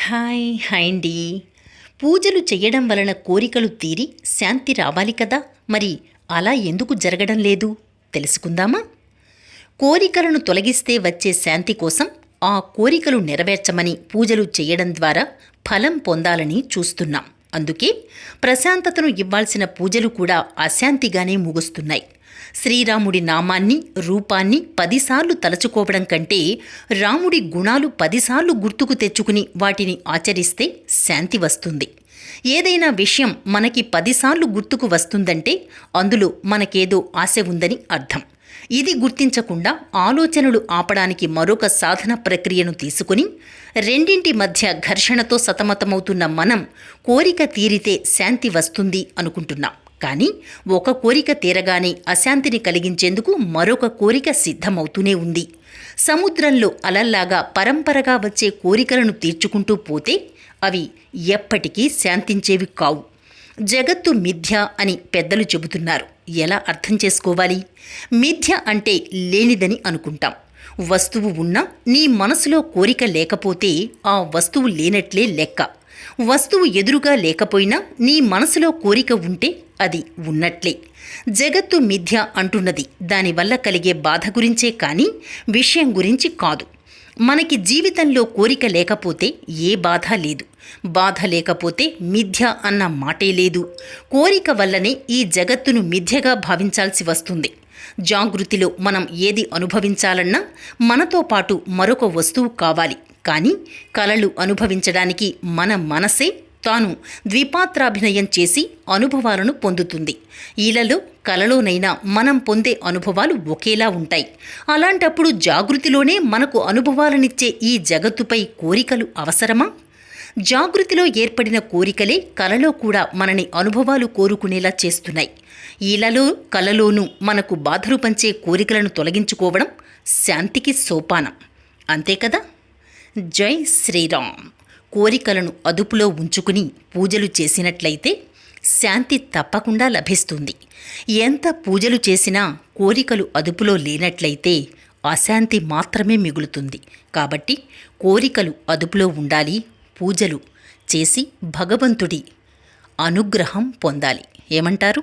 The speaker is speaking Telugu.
హాయ్ హాయ్ అండి. పూజలు చేయడం వలన కోరికలు తీరి శాంతి రావాలి కదా? మరి అలా ఎందుకు జరగడం లేదు? తెలుసుకుందామా? కోరికలను తొలగిస్తే వచ్చే శాంతి కోసం ఆ కోరికలు నెరవేర్చమని పూజలు చేయడం ద్వారా ఫలం పొందాలని చూస్తున్నాం. అందుకే ప్రశాంతతను ఇవ్వాల్సిన పూజలు కూడా అశాంతిగానే ముగుస్తున్నాయి. శ్రీరాముడి నామాన్ని రూపాన్ని పదిసార్లు తలచుకోవడం కంటే రాముడి గుణాలు పదిసార్లు గుర్తుకు తెచ్చుకుని వాటిని ఆచరిస్తే శాంతి వస్తుంది. ఏదైనా విషయం మనకి పదిసార్లు గుర్తుకు వస్తుందంటే అందులో మనకేదో ఆశ ఉందని అర్థం. ఇది గుర్తించకుండా ఆలోచనలు ఆపడానికి మరొక సాధన ప్రక్రియను తీసుకుని రెండింటి మధ్య ఘర్షణతో సతమతమవుతున్న మనం కోరిక తీరితే శాంతి వస్తుంది అనుకుంటున్నాం. కానీ ఒక కోరిక తీరగానే అశాంతిని కలిగించేందుకు మరొక కోరిక సిద్ధమవుతూనే ఉంది. సముద్రంలో అలల్లాగా పరంపరగా వచ్చే కోరికలను తీర్చుకుంటూ పోతే అవి ఎప్పటికీ శాంతించేవి కావు. జగత్తు మిథ్య అని పెద్దలు చెబుతున్నారు. ఎలా అర్థం చేసుకోవాలి? మిథ్య అంటే లేనిదని అనుకుంటాం. వస్తువు ఉన్నా నీ మనసులో కోరిక లేకపోతే ఆ వస్తువు లేనట్లే లెక్క. వస్తువు ఎదురుగా లేకపోయినా నీ మనసులో కోరిక ఉంటే అది ఉన్నట్లే. జగత్తు మిథ్య అంటున్నది. దానివల్ల కలిగే బాధ గురించే కానీ విషయం గురించి కాదు. మనకి జీవితంలో కోరిక లేకపోతే ఏ బాధ లేదు. బాధ లేకపోతే మిథ్య అన్న మాటే లేదు. కోరిక వల్లనే ఈ జగత్తును మిథ్యగా భావించాల్సి వస్తుంది. జాగృతిలో మనం ఏది అనుభవించాలన్నా మనతో పాటు మరొక వస్తువు కావాలి. కానీ కలలు అనుభవించడానికి మన మనసే తాను ద్విపాత్రాభినయం చేసి అనుభవాలను పొందుతుంది. ఈలలో కలలోనైనా మనం పొందే అనుభవాలు ఒకేలా ఉంటాయి. అలాంటప్పుడు జాగృతిలోనే మనకు అనుభవాలనిచ్చే ఈ జగత్తుపై కోరికలు అవసరమా? జాగృతిలో ఏర్పడిన కోరికలే కలలో కూడా మనని అనుభవాలు కోరుకునేలా చేస్తున్నాయి. ఈలలో కలలోనూ మనకు బాధలు పంచే కోరికలను తొలగించుకోవడం శాంతికి సోపానం. అంతే కదా? జై శ్రీరామ్. కోరికలను అదుపులో ఉంచుకుని పూజలు చేసినట్లయితే శాంతి తప్పకుండా లభిస్తుంది. ఎంత పూజలు చేసినా కోరికలు అదుపులో లేనట్లయితే అశాంతి మాత్రమే మిగులుతుంది. కాబట్టి కోరికలు అదుపులో ఉండాలి పూజలు చేసి భగవంతుడి అనుగ్రహం పొందాలి. ఏమంటారు?